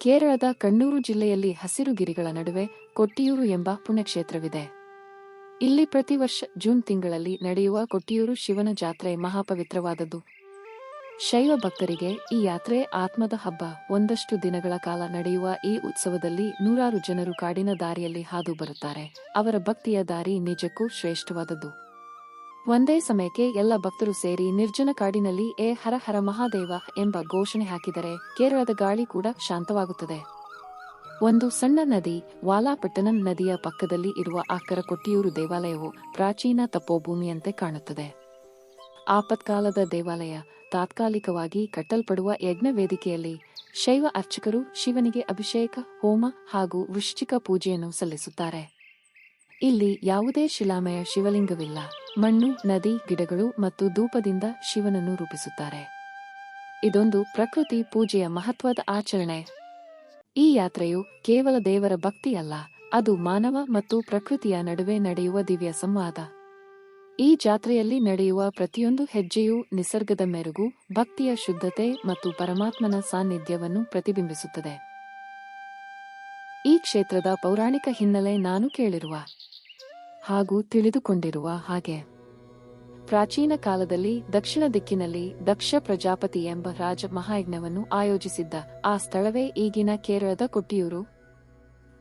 ಕೇರಳದ ಕಣ್ಣೂರು ಜಿಲ್ಲೆಯಲ್ಲಿ ಹಸಿರು ಗಿರಿಗಳ ನಡುವೆ ಕೊಟ್ಟಿಯೂರು ಎಂಬ ಪುಣ್ಯಕ್ಷೇತ್ರವಿದೆ. ಇಲ್ಲಿ ಪ್ರತಿ ವರ್ಷ ಜೂನ್ ತಿಂಗಳಲ್ಲಿ ನಡೆಯುವ ಕೊಟ್ಟಿಯೂರು ಶಿವನ ಜಾತ್ರೆ ಮಹಾಪವಿತ್ರವಾದದ್ದು. ಶೈವ ಭಕ್ತರಿಗೆ ಈ ಯಾತ್ರೆ ಆತ್ಮದ ಹಬ್ಬ. ಒಂದಷ್ಟು ದಿನಗಳ ಕಾಲ ನಡೆಯುವ ಈ ಉತ್ಸವದಲ್ಲಿ ನೂರಾರು ಜನರು ಕಾಡಿನ ದಾರಿಯಲ್ಲಿ ಹಾದು ಬರುತ್ತಾರೆ. ಅವರ ಭಕ್ತಿಯ ದಾರಿ ನಿಜಕ್ಕೂ ಶ್ರೇಷ್ಠವಾದದ್ದು. ಒಂದೇ ಸಮಯಕ್ಕೆ ಎಲ್ಲ ಭಕ್ತರು ಸೇರಿ ನಿರ್ಜನ ಕಾಡಿನಲ್ಲಿ, ಏ ಹರ ಹರ ಮಹಾದೇವ ಎಂಬ ಘೋಷಣೆ ಹಾಕಿದರೆ ಕೇರಳದ ಗಾಳಿ ಕೂಡ ಶಾಂತವಾಗುತ್ತದೆ. ಒಂದು ಸಣ್ಣ ನದಿ, ವಾಲಾಪಟ್ಟಣಂ ನದಿಯ ಪಕ್ಕದಲ್ಲಿ ಇರುವ ಆಕರ ಕೊಟ್ಟಿಯೂರು ದೇವಾಲಯವು ಪ್ರಾಚೀನ ತಪೋಭೂಮಿಯಂತೆ ಕಾಣುತ್ತದೆ. ಆಪತ್ಕಾಲದ ದೇವಾಲಯ ತಾತ್ಕಾಲಿಕವಾಗಿ ಕಟ್ಟಲ್ಪಡುವ ಯಜ್ಞ ವೇದಿಕೆಯಲ್ಲಿ ಶೈವ ಅರ್ಚಕರು ಶಿವನಿಗೆ ಅಭಿಷೇಕ, ಹೋಮ ಹಾಗೂ ವೃಶ್ಚಿಕ ಪೂಜೆಯನ್ನು ಸಲ್ಲಿಸುತ್ತಾರೆ. ಇಲ್ಲಿ ಯಾವುದೇ ಶಿಲಾಮಯ ಶಿವಲಿಂಗವಿಲ್ಲ. ಮಣ್ಣು, ನದಿ, ಗಿಡಗಳು ಮತ್ತು ಧೂಪದಿಂದ ಶಿವನನ್ನು ರೂಪಿಸುತ್ತಾರೆ. ಇದೊಂದು ಪ್ರಕೃತಿ ಪೂಜೆಯ ಮಹತ್ವದ ಆಚರಣೆ. ಈ ಯಾತ್ರೆಯು ಕೇವಲ ದೇವರ ಭಕ್ತಿಯಲ್ಲ, ಅದು ಮಾನವ ಮತ್ತು ಪ್ರಕೃತಿಯ ನಡುವೆ ನಡೆಯುವ ದಿವ್ಯ ಸಂವಾದ. ಈ ಜಾತ್ರೆಯಲ್ಲಿ ನಡೆಯುವ ಪ್ರತಿಯೊಂದು ಹೆಜ್ಜೆಯೂ ನಿಸರ್ಗದ ಮೆರುಗು, ಭಕ್ತಿಯ ಶುದ್ಧತೆ ಮತ್ತು ಪರಮಾತ್ಮನ ಸಾನ್ನಿಧ್ಯವನ್ನು ಪ್ರತಿಬಿಂಬಿಸುತ್ತದೆ. ಈ ಕ್ಷೇತ್ರದ ಪೌರಾಣಿಕ ಹಿನ್ನೆಲೆ ನಾನು ಕೇಳಿರುವ ಹಾಗೂ ತಿಳಿದುಕೊಂಡಿರುವ ಹಾಗೆ. ಪ್ರಾಚೀನ ಕಾಲದಲ್ಲಿ ದಕ್ಷಿಣ ದಿಕ್ಕಿನಲ್ಲಿ ದಕ್ಷ ಪ್ರಜಾಪತಿ ಎಂಬ ರಾಜ ಮಹಾಯಜ್ಞವನ್ನು ಆಯೋಜಿಸಿದ್ದ ಆ ಸ್ಥಳವೇ ಈಗಿನ ಕೇರಳದ ಕೊಟ್ಟಿಯೂರು.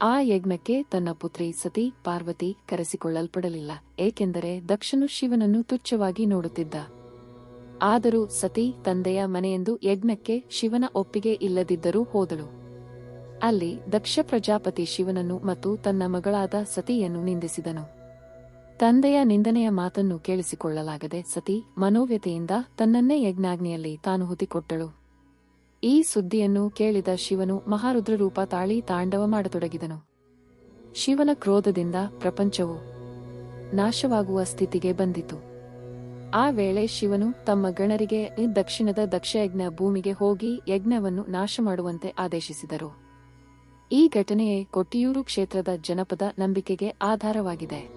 ಆ ಯಜ್ಞಕ್ಕೆ ತನ್ನ ಪುತ್ರಿ ಸತಿ ಪಾರ್ವತಿ ಕರೆಸಿಕೊಳ್ಳಲ್ಪಡಲಿಲ್ಲ, ಏಕೆಂದರೆ ದಕ್ಷನು ಶಿವನನ್ನು ತುಚ್ಛವಾಗಿ ನೋಡುತ್ತಿದ್ದ. ಆದರೂ ಸತಿ ತಂದೆಯ ಮನೆಯೆಂದು ಯಜ್ಞಕ್ಕೆ ಶಿವನ ಒಪ್ಪಿಗೆ ಇಲ್ಲದಿದ್ದರೂ ಹೋದಳು. ಅಲ್ಲಿ ದಕ್ಷ ಪ್ರಜಾಪತಿ ಶಿವನನ್ನು ಮತ್ತು ತನ್ನ ಮಗಳಾದ ಸತಿಯನ್ನು ನಿಂದಿಸಿದನು. ತಂದೆಯ ನಿಂದನೆಯ ಮಾತನ್ನು ಕೇಳಿಸಿಕೊಳ್ಳಲಾಗದೆ ಸತಿ ಮನೋವ್ಯತೆಯಿಂದ ತನ್ನನ್ನೇ ಯಜ್ಞಾಗ್ನಿಯಲ್ಲಿ ತಾನು ಹುತಿಕೊಟ್ಟಳು ಈ ಸುದ್ದಿಯನ್ನು ಕೇಳಿದ ಶಿವನು ಮಹಾರುದ್ರ ರೂಪ ತಾಳಿ ತಾಂಡವ ಮಾಡತೊಡಗಿದನು. ಶಿವನ ಕ್ರೋಧದಿಂದ ಪ್ರಪಂಚವು ನಾಶವಾಗುವ ಸ್ಥಿತಿಗೆ ಬಂದಿತು. ಆ ವೇಳೆ ಶಿವನು ತಮ್ಮ ಗಣರಿಗೆ ದಕ್ಷಿಣದ ದಕ್ಷಯಜ್ಞ ಭೂಮಿಗೆ ಹೋಗಿ ಯಜ್ಞವನ್ನು ನಾಶ ಮಾಡುವಂತೆ ಆದೇಶಿಸಿದರು. ಈ ಘಟನೆಯೇ ಕೊಟ್ಟಿಯೂರು ಕ್ಷೇತ್ರದ ಜನಪದ ನಂಬಿಕೆಗೆ ಆಧಾರವಾಗಿದೆ.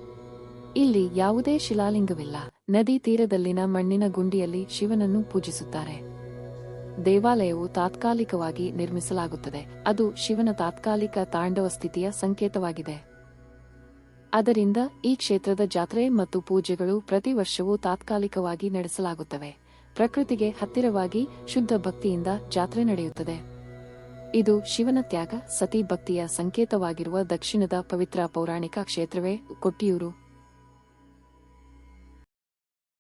ಇಲ್ಲಿ ಯಾವುದೇ ಶಿಲಾಲಿಂಗವಿಲ್ಲ. ನದಿ ತೀರದಲ್ಲಿನ ಮಣ್ಣಿನ ಗುಂಡಿಯಲ್ಲಿ ಶಿವನನ್ನು ಪೂಜಿಸುತ್ತಾರೆ. ದೇವಾಲಯವು ತಾತ್ಕಾಲಿಕವಾಗಿ ನಿರ್ಮಿಸಲಾಗುತ್ತದೆ. ಅದು ಶಿವನ ತಾತ್ಕಾಲಿಕ ತಾಂಡವ ಸ್ಥಿತಿಯ ಸಂಕೇತವಾಗಿದೆ. ಅದರಿಂದ ಈ ಕ್ಷೇತ್ರದ ಜಾತ್ರೆ ಮತ್ತು ಪೂಜೆಗಳು ಪ್ರತಿ ವರ್ಷವೂ ತಾತ್ಕಾಲಿಕವಾಗಿ ನಡೆಸಲಾಗುತ್ತವೆ. ಪ್ರಕೃತಿಗೆ ಹತ್ತಿರವಾಗಿ ಶುದ್ಧ ಭಕ್ತಿಯಿಂದ ಜಾತ್ರೆ ನಡೆಯುತ್ತದೆ. ಇದು ಶಿವನ ತ್ಯಾಗ, ಸತಿ ಭಕ್ತಿಯ ಸಂಕೇತವಾಗಿರುವ ದಕ್ಷಿಣದ ಪವಿತ್ರ ಪೌರಾಣಿಕ ಕ್ಷೇತ್ರವೇ, ಕೊಟ್ಟಿಯೂರು.